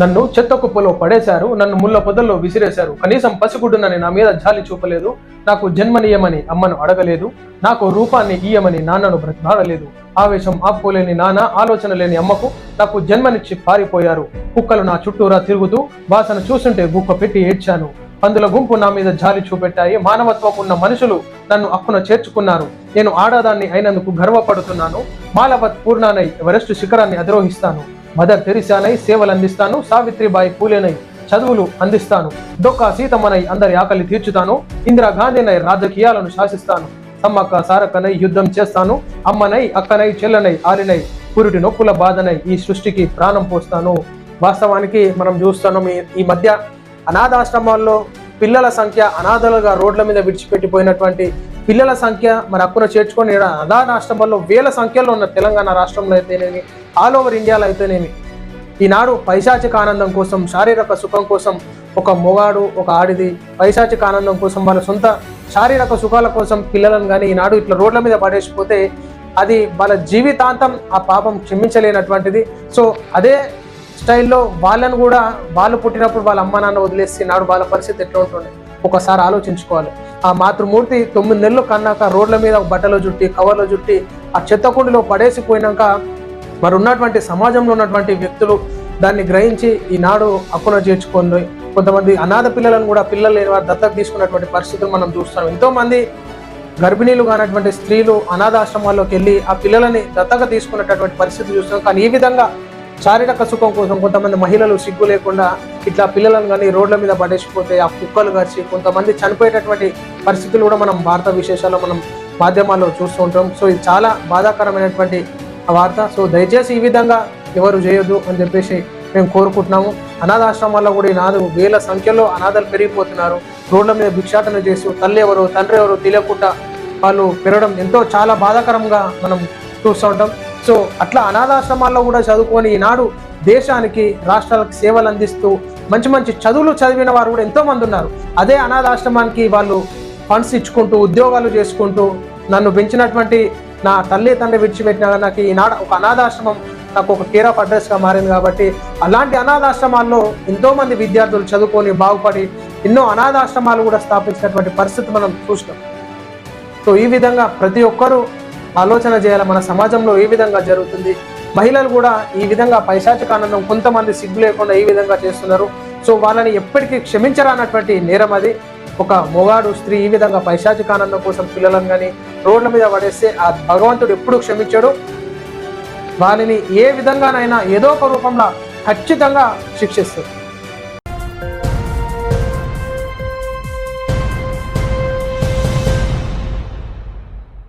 నన్ను చెత్త కుప్పలో పడేశారు నన్ను ముళ్ళ పొదల్లో విసిరేశారు. కనీసం పసిగుడ్డునని నా మీద జాలి చూపలేదు. నాకు జన్మనీయమని అమ్మను అడగలేదు. నాకు రూపాన్ని ఇయ్యమని నాన్నను బ్రతిమాడలేదు ఆవేశం ఆపుకోలేని నాన్న ఆలోచన లేని అమ్మకు నాకు జన్మనిచ్చి పారిపోయారు. కుక్కలు నా చుట్టూరా తిరుగుతూ వాసన చూస్తుంటే గుక్క పెట్టి ఏడ్చాను. పందుల గుంపు నా మీద జాలి చూపెట్టాయి. మానవత్వం ఉన్న మనుషులు నన్ను అక్కున చేర్చుకున్నారు. నేను ఆడాదాన్ని అయినందుకు గర్వపడుతున్నాను. మాలవత్ పూర్ణానై ఎవరెస్ట్ శిఖరాన్ని అధిరోహిస్తాను. మదర్ తెరిసానై సేవలు అందిస్తాను సావిత్రిబాయి పూలేనై చదువులు అందిస్తాను. డొక్కా సీతమ్మనై అందరి ఆకలి తీర్చుతాను ఇందిరాగాంధీనై రాజకీయాలను శాసిస్తాను. సమ్మక్క సారక్కనై యుద్ధం చేస్తాను అమ్మనై అక్కనై చెల్లనై ఆరినై పురుటి నొప్పుల బాధనై ఈ సృష్టికి ప్రాణం పోస్తాను. వాస్తవానికి మనం చూస్తున్నాం ఈ- ఈ మధ్య అనాథాశ్రమాల్లో పిల్లల సంఖ్య అనాథలుగా రోడ్ల మీద విడిచిపెట్టిపోయినటువంటి పిల్లల సంఖ్య మరి అక్కున చేర్చుకొని ఈడ రాష్ట్రంలో వేల సంఖ్యలో ఉన్న తెలంగాణ రాష్ట్రంలో అయితేనేమి ఆల్ ఓవర్ ఇండియాలో అయితేనేమి ఈనాడు పైశాచిక ఆనందం కోసం శారీరక సుఖం కోసం ఒక మొగాడు ఒక ఆడిది పైశాచిక ఆనందం కోసం వాళ్ళ సొంత శారీరక సుఖాల కోసం పిల్లలను కానీ ఈనాడు ఇట్లా రోడ్ల మీద పడేసిపోతే అది వాళ్ళ జీవితాంతం ఆ పాపం క్షమించలేనటువంటిది. సో అదే స్టైల్లో వాళ్ళను కూడా వాళ్ళు పుట్టినప్పుడు వాళ్ళ అమ్మ నాన్న వదిలేసి నాడు వాళ్ళ పరిస్థితి ఎట్లా ఉంటుంది ఒకసారి ఆలోచించుకోవాలి. ఆ మాతృమూర్తి తొమ్మిది నెలలు కన్నాక రోడ్ల మీద బట్టలు చుట్టి కవర్లో చుట్టి ఆ చెత్తకుండిలో పడేసిపోయినాక మరి ఉన్నటువంటి సమాజంలో ఉన్నటువంటి వ్యక్తులు దాన్ని గ్రహించి ఈనాడు అక్కున చేర్చుకొని కొంతమంది అనాథ పిల్లలను కూడా పిల్లలు లేని వారు దత్తత తీసుకున్నటువంటి పరిస్థితులు మనం చూస్తాం ఎంతోమంది గర్భిణీలు కానటువంటి స్త్రీలు అనాథాశ్రమాల్లోకి వెళ్ళి ఆ పిల్లలని దత్తగా తీసుకున్నటువంటి పరిస్థితి చూస్తున్నాం. కానీ ఈ విధంగా శారీరక సుఖం కోసం కొంతమంది మహిళలు సిగ్గు లేకుండా ఇట్లా పిల్లలను కానీ రోడ్ల మీద పడేసిపోతే ఆ కుక్కలు గరిచి కొంతమంది చనిపోయేటటువంటి పరిస్థితులు కూడా మనం భారత విశేషాల్లో మనం మాధ్యమాల్లో చూస్తూ ఉంటాం. సో ఇది చాలా బాధాకరమైనటువంటి వార్త. సో దయచేసి ఈ విధంగా ఎవరు చేయొద్దు అని చెప్పేసి మేము కోరుకుంటున్నాము. అనాథాశ్రమాల్లో కూడా ఈనాడు వేల సంఖ్యలో అనాథలు పెరిగిపోతున్నారు. రోడ్ల మీద భిక్షాటన చేసి తల్లి ఎవరు తండ్రి ఎవరు తెలియకుండా వాళ్ళు పెరగడం ఎంతో చాలా బాధాకరంగా మనం చూస్తూ ఉంటాం. సో అట్లా అనాథాశ్రమాల్లో కూడా చదువుకొని ఈనాడు దేశానికి రాష్ట్రాలకు సేవలు అందిస్తూ మంచి మంచి చదువులు చదివిన వారు కూడా ఎంతోమంది ఉన్నారు. అదే అనాథాశ్రమానికి వాళ్ళు ఫండ్స్ ఇచ్చుకుంటూ ఉద్యోగాలు చేసుకుంటూ నన్ను పెంచినటువంటి నా తల్లి తండ్రి విడిచిపెట్టిన నాకు ఈనాడు ఒక అనాథాశ్రమం నాకు ఒక కేర్ ఆఫ్ అడ్రస్గా మారింది కాబట్టి అలాంటి అనాథాశ్రమాల్లో ఎంతోమంది విద్యార్థులు చదువుకొని బాగుపడి ఎన్నో అనాథాశ్రమాలు కూడా స్థాపించినటువంటి పరిస్థితి మనం చూసినాం. సో ఈ విధంగా ప్రతి ఒక్కరూ ఆలోచన చేయాలి. మన సమాజంలో ఏ విధంగా జరుగుతుంది? మహిళలు కూడా ఈ విధంగా పైశాచిక ఆనందం కొంతమంది సిగ్గు లేకుండా ఈ విధంగా చేస్తున్నారు. సో వాళ్ళని ఎప్పటికీ క్షమించరానటువంటి నేరం అది. ఒక మొగాడు స్త్రీ ఈ విధంగా పైశాచికానందం కోసం పిల్లలను కానీ రోడ్ల మీద పడేస్తే ఆ భగవంతుడు ఎప్పుడు క్షమించాడు? వారిని ఏ విధంగానైనా ఏదో ఒక రూపంలో ఖచ్చితంగా శిక్షిస్తుంది